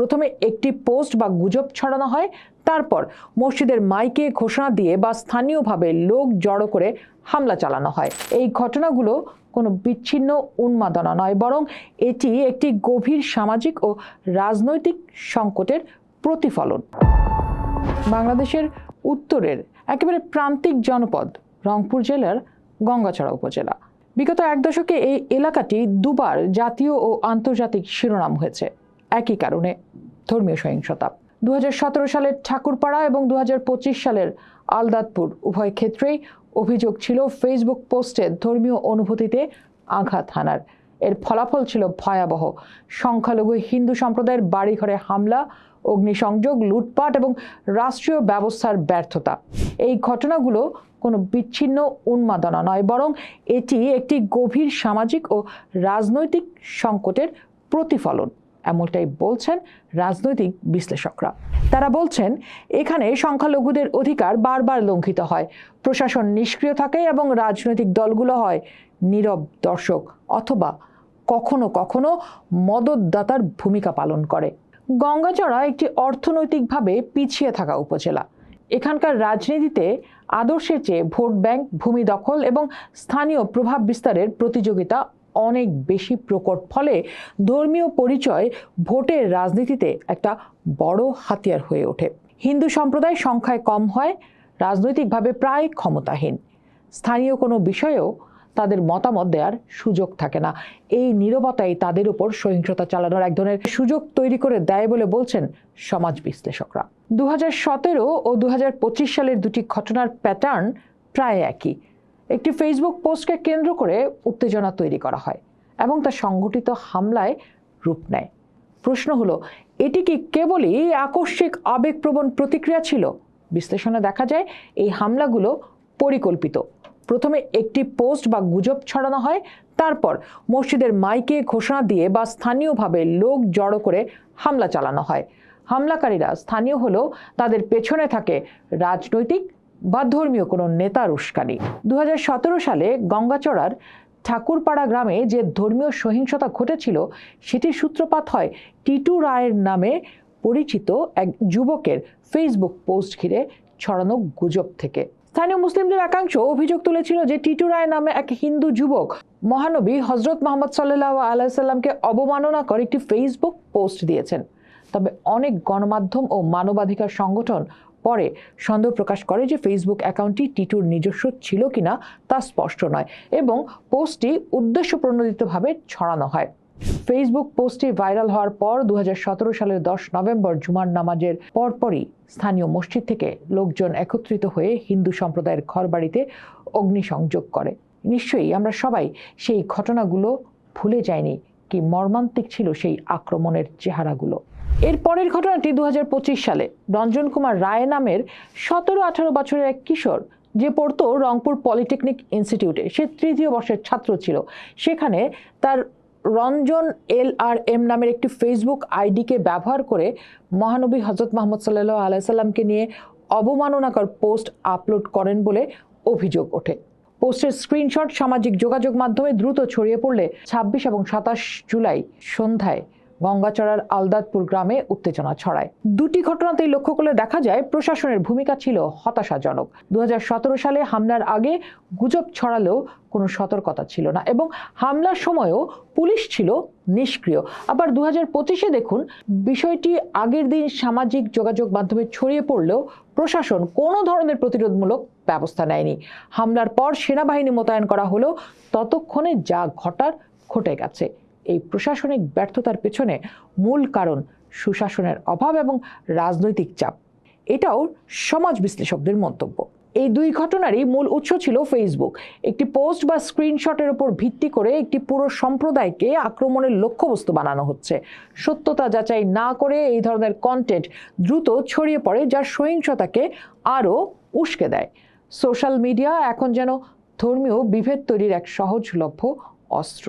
প্রথমে একটি পোস্ট বা গুজব ছড়ানো হয়, তারপর মসজিদের মাইকে ঘোষণা দিয়ে বা স্থানীয়ভাবে লোক জড়ো করে হামলা চালানো হয়। এই ঘটনাগুলো কোনো বিচ্ছিন্ন উন্মাদনা নয়, বরং এটি একটি গভীর সামাজিক ও রাজনৈতিক সংকটের প্রতিফলন। বাংলাদেশের উত্তরের একেবারে প্রান্তিক জনপদ রংপুর জেলার গঙ্গাছড়া উপজেলা। বিগত এক দশকে এই এলাকাটি দুবার জাতীয় ও আন্তর্জাতিক শিরোনাম হয়েছে। একই কারণে ধর্মীয় সহিংসতা। দু হাজার সতেরো সালের ঠাকুরপাড়া এবং দু হাজার পঁচিশ সালের আলদাতপুর উভয় ক্ষেত্রেই অভিযোগ ছিল ফেসবুক পোস্টে ধর্মীয় অনুভূতিতে আঘাত হানার। এর ফলাফল ছিল ভয়াবহ। সংখ্যালঘু হিন্দু সম্প্রদায়ের বাড়িঘরে হামলা, অগ্নিসংযোগ, লুটপাট এবং রাষ্ট্রীয় ব্যবস্থার ব্যর্থতা। এই ঘটনাগুলো কোনো বিচ্ছিন্ন উন্মাদনা নয়, বরং এটি একটি গভীর সামাজিক ও রাজনৈতিক সংকটের প্রতিফলন। এমনটাই বলছেন রাজনৈতিক বিশ্লেষকরা। তারা বলছেন, এখানে সংখ্যালঘুদের অধিকার বারবার লঙ্ঘিত হয়। প্রশাসন নিষ্ক্রিয় থাকে এবং রাজনৈতিক দলগুলো হয় নীরব দর্শক অথবা কখনো কখনো মদতদাতার ভূমিকা পালন করে। গঙ্গাচড়া একটি অর্থনৈতিকভাবে পিছিয়ে থাকা উপজেলা। এখানকার রাজনীতিতে আদর্শের চেয়ে ভোট ব্যাংক, ভূমি দখল এবং স্থানীয় প্রভাব বিস্তারের প্রতিযোগিতা অনেক বেশি প্রকট। ফলে ধর্মীয় পরিচয় ভোটের রাজনীতিতে একটা বড় হাতিয়ার হয়ে ওঠে। হিন্দু সম্প্রদায় সংখ্যায় কম হয়, রাজনৈতিকভাবে প্রায় ক্ষমতাহীন। স্থানীয় কোনো বিষয়েও তাদের মতামত দেওয়ার সুযোগ থাকে না। এই নীরবতাই তাদের উপর সহিংসতা চালানোর এক ধরনের সুযোগ তৈরি করে দেয় বলে বলছেন সমাজ বিশ্লেষকরা। দু সতেরো ও দু হাজার পঁচিশ সালের দুটি ঘটনার প্যাটার্ন প্রায় একই। একটি ফেসবুক পোস্টকে কেন্দ্র করে উত্তেজনা তৈরি করা হয় এবং তা সংগঠিত হামলায় রূপ নেয়। প্রশ্ন হলো, এটি কি কেবলই আকস্মিক আবেগপ্রবণ প্রতিক্রিয়া ছিল? বিশ্লেষণে দেখা যায়, এই হামলাগুলো পরিকল্পিত। প্রথমে একটি পোস্ট বা গুজব ছড়ানো হয়, তারপর মসজিদের মাইকে ঘোষণা দিয়ে বা স্থানীয়ভাবে লোক জড়ো করে হামলা চালানো হয়। হামলাকারীরা স্থানীয় হলেও তাদের পেছনে থাকে রাজনৈতিক বা ধর্মীয় কোনো নেতার উস্কানি। দু সালে গঙ্গাচড়ার ঠাকুরপাড়া গ্রামে যে ধর্মীয় সহিংসতা ঘটেছিল, সেটির সূত্রপাত হয় টিটু রায়ের নামে পরিচিত এক যুবকের ফেসবুক পোস্ট ঘিরে ছড়ানো গুজব থেকে। স্থানীয় মুসলিমদের একাংশ অভিযোগ তুলেছিল যে টিটু রায় নামে এক হিন্দু যুবক মহানবী হজরত মোহাম্মদ সাল্লাহ আলাইসাল্লামকে অবমাননা করে একটি ফেসবুক পোস্ট দিয়েছেন। তবে অনেক গণমাধ্যম ও মানবাধিকার সংগঠন পরে সন্দেহ প্রকাশ করে যে ফেসবুক অ্যাকাউন্টটি টিটুর নিজস্ব ছিল কিনা তা স্পষ্ট নয় এবং পোস্টটি উদ্দেশ্য প্রণোদিতভাবে ছড়ানো হয়। ফেসবুক পোস্টটি ভাইরাল হওয়ার পর দু হাজার সতেরো সালের দশ নভেম্বর জুমার নামাজের পরপরই স্থানীয় মসজিদ থেকে লোকজন একত্রিত হয়ে হিন্দু সম্প্রদায়ের ঘরবাড়িতে অগ্নিসংযোগ করে। নিশ্চয়ই আমরা সবাই সেই ঘটনাগুলো ভুলে যাইনি কি মর্মান্তিক ছিল সেই আক্রমণের চেহারাগুলো। এর পরের ঘটনাটি দু হাজার পঁচিশ সালে রঞ্জন কুমার রায় নামের সতেরো আঠারো বছরের এক কিশোর, যে পড়তো রংপুর পলিটেকনিক ইনস্টিটিউটে, সে তৃতীয় বর্ষের ছাত্র ছিল। সেখানে তার রঞ্জন এল আর এম নামের একটি ফেসবুক আইডিকে ব্যবহার করে মহানবী হজরত মোহাম্মদ সাল্লাহ আলাইসাল্লামকে নিয়ে অবমাননাকর পোস্ট আপলোড করেন বলে অভিযোগ ওঠে। পোস্টের স্ক্রিনশট সামাজিক যোগাযোগ মাধ্যমে দ্রুত ছড়িয়ে পড়লে ছাব্বিশ এবং সাতাশ জুলাই সন্ধ্যায় গঙ্গাচড়ার আলদাতপুর গ্রামে উত্তেজনা ছড়ায়। দুটি ঘটনাতেই লক্ষ্য করলে দেখা যায় প্রশাসনের ভূমিকা ছিল হতাশাজনক। দু হাজার সতেরো সালে হামলার আগে গুজব ছড়ালেও কোনো সতর্কতা ছিল না এবং হামলার সময়ও পুলিশ ছিল নিষ্ক্রিয়। আবার দু হাজার পঁচিশে দেখুন, বিষয়টি আগের দিন সামাজিক যোগাযোগ মাধ্যমে ছড়িয়ে পড়লেও প্রশাসন কোনো ধরনের প্রতিরোধমূলক ব্যবস্থা নেয়নি। হামলার পর সেনাবাহিনী মোতায়েন করা হলেও ততক্ষণে যা ঘটার ঘটে গেছে। এই প্রশাসনিক ব্যর্থতার পেছনে মূল কারণ সুশাসনের অভাব এবং রাজনৈতিক চাপ। এটাও সমাজ বিশ্লেষকদের মন্তব্য। এই দুই ঘটনারই মূল উৎস ছিল ফেসবুক একটি পোস্ট বা স্ক্রিনশটের উপর ভিত্তি করে একটি পুরো সম্প্রদায়কে আক্রমণের লক্ষ্যবস্তু বানানো হচ্ছে। সত্যতা যাচাই না করে এই ধরনের কন্টেন্ট দ্রুত ছড়িয়ে পড়ে যা সহিংসতাকে আরও উস্কে দেয়। সোশ্যাল মিডিয়া এখন যেন ধর্মীয় বিভেদ তৈরির এক সহজলভ্য অস্ত্র।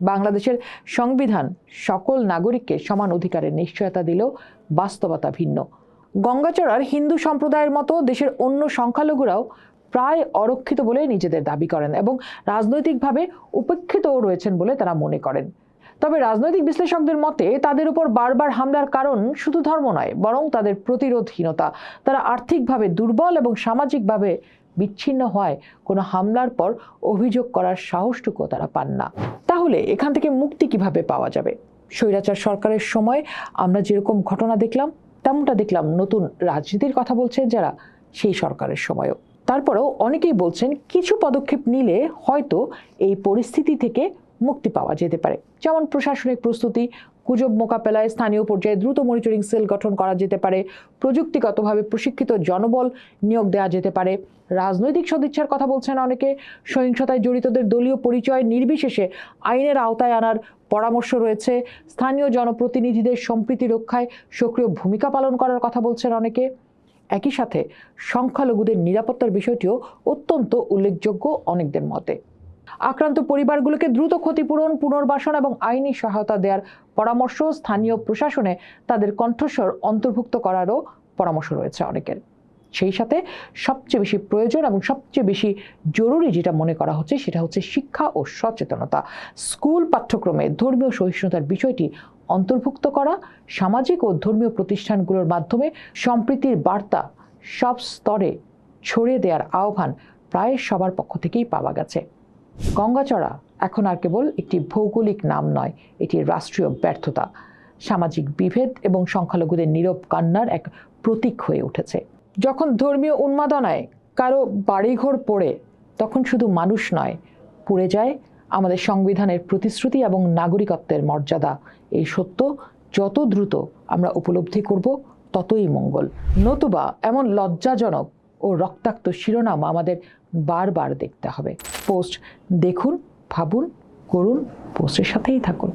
বাংলাদেশের সংবিধান সকল নাগরিককে সমান অধিকারের নিশ্চয়তা দিলেও বাস্তবতা ভিন্ন। গঙ্গাচড়ার হিন্দু সম্প্রদায়ের মতো দেশের অন্য সংখ্যালঘুরাও প্রায় অরক্ষিত বলে নিজেদের দাবি করেন এবং রাজনৈতিকভাবে উপেক্ষিতও রয়েছেন বলে তারা মনে করেন। তবে রাজনৈতিক বিশ্লেষকদের মতে, তাদের উপর বারবার হামলার কারণ শুধু ধর্ম নয়, বরং তাদের প্রতিরোধহীনতা। তারা আর্থিকভাবে দুর্বল এবং সামাজিকভাবে বিচ্ছিন্ন হয়, কোনো হামলার পর অভিযোগ করার সাহসটুকু তারা পান না। তাহলে এখান থেকে মুক্তি কীভাবে পাওয়া যাবে? স্বৈরাচার সরকারের সময় আমরা যেরকম ঘটনা দেখলাম, তেমনটা দেখলাম নতুন রাজনীতির কথা বলছেন যারা, সেই সরকারের সময়ও। তারপরেও অনেকেই বলছেন, কিছু পদক্ষেপ নিলে হয়তো এই পরিস্থিতি থেকে মুক্তি পাওয়া যেতে পারে। যেমন প্রশাসনিক প্রস্তুতি, গুজব মোকাবেলায় স্থানীয় পর্যায়ে দ্রুত মনিটরিং সেল গঠন করা যেতে পারে, প্রযুক্তিগতভাবে প্রশিক্ষিত জনবল নিয়োগ দেওয়া যেতে পারে। রাজনৈতিক সদিচ্ছার কথা বলছেন অনেকে, সহিংসতায় জড়িতদের দলীয় পরিচয় নির্বিশেষে আইনের আওতায় আনার পরামর্শ রয়েছে। স্থানীয় জনপ্রতিনিধিদের সম্প্রীতি রক্ষায় সক্রিয় ভূমিকা পালন করার কথা বলছেন অনেকে। একই সাথে সংখ্যালঘুদের নিরাপত্তার বিষয়টিও অত্যন্ত উল্লেখযোগ্য অনেকদের মতে। আক্রান্ত পরিবারগুলোকে দ্রুত ক্ষতিপূরণ, পুনর্বাসন এবং আইনি সহায়তা দেওয়ার পরামর্শ স্থানীয় প্রশাসনে তাদের কণ্ঠস্বর অন্তর্ভুক্ত করারও পরামর্শ রয়েছে অনেকের। সেই সাথে সবচেয়ে বেশি প্রয়োজন এবং সবচেয়ে বেশি জরুরি যেটা মনে করা হচ্ছে সেটা হচ্ছে শিক্ষা ও সচেতনতা। স্কুল পাঠ্যক্রমে ধর্মীয় সহিষ্ণুতার বিষয়টি অন্তর্ভুক্ত করা, সামাজিক ও ধর্মীয় প্রতিষ্ঠানগুলোর মাধ্যমে সম্প্রীতির বার্তা সব স্তরে ছড়িয়ে দেওয়ার আহ্বান প্রায় সবার পক্ষ থেকেই পাওয়া গেছে। গঙ্গাচড়া এখন আর কেবল একটি ভৌগোলিক নাম নয়, এটি রাষ্ট্রীয় ব্যর্থতা। সামাজিক বিভেদ এবং সংখ্যালঘুদের নীরব কান্নার এক প্রতীক হয়ে উঠেছে। যখন ধর্মীয় উন্মাদনায় কারও বাড়িঘর পড়ে, তখন শুধু মানুষ নয়, পুড়ে যায় আমাদের সংবিধানের প্রতিশ্রুতি এবং নাগরিকত্বের মর্যাদা। এই সত্য যত দ্রুত আমরা উপলব্ধি করব, ততই মঙ্গল। নতুবা এমন লজ্জাজনক ও রক্তাক্ত শিরোনাম আমাদের বারবার দেখতে হবে। পোস্ট দেখুন ভাবুন করুন পোস্টের সাথেই থাকুন।